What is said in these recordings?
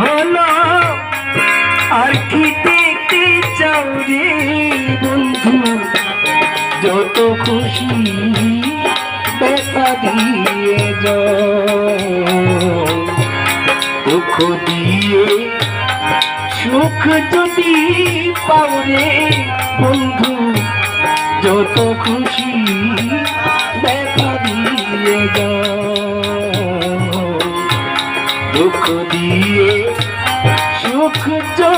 হলো আর কি দেখতে চাও রে বন্ধু? যত খুশি দেখা দিয়ে দুঃখ দিয়ে, সুখ যদি পাও রে বন্ধু? যত খুশি দেখা দিয়ে দুঃখ দিয়ে খুঁজো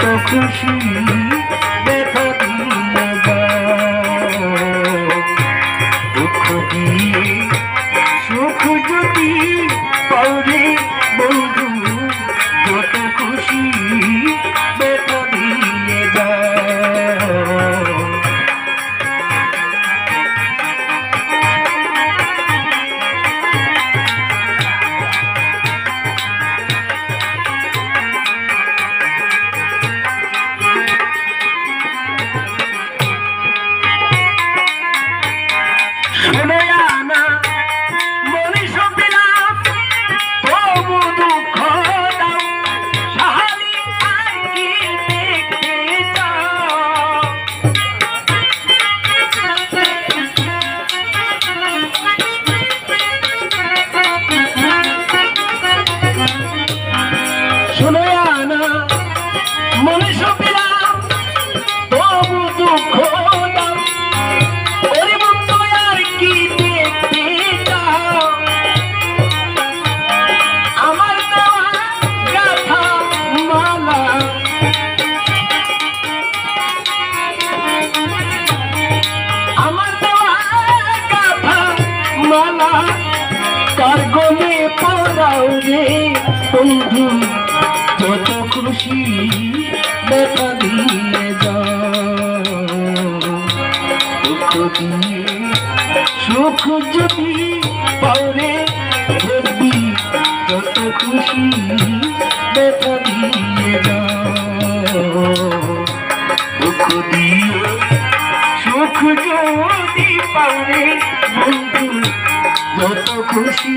Professional. 什么东？দিয়ে দুঃখ দিয়ে সুখ যদি পাওরে ভেবি যত খুশি ব্যথা দিয়ে দুঃখ দিয়ে সুখ যদি পাওরে, বন্ধু, যত খুশি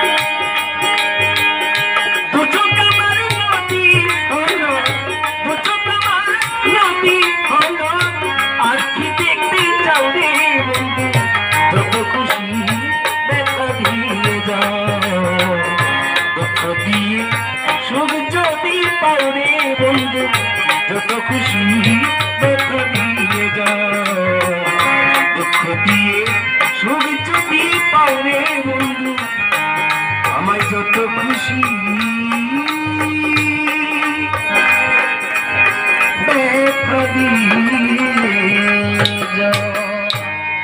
যত খুশি দুঃখ দিয়ে যাও। দুঃখ দিয়ে রে বন্ধু আমায় যত খুশি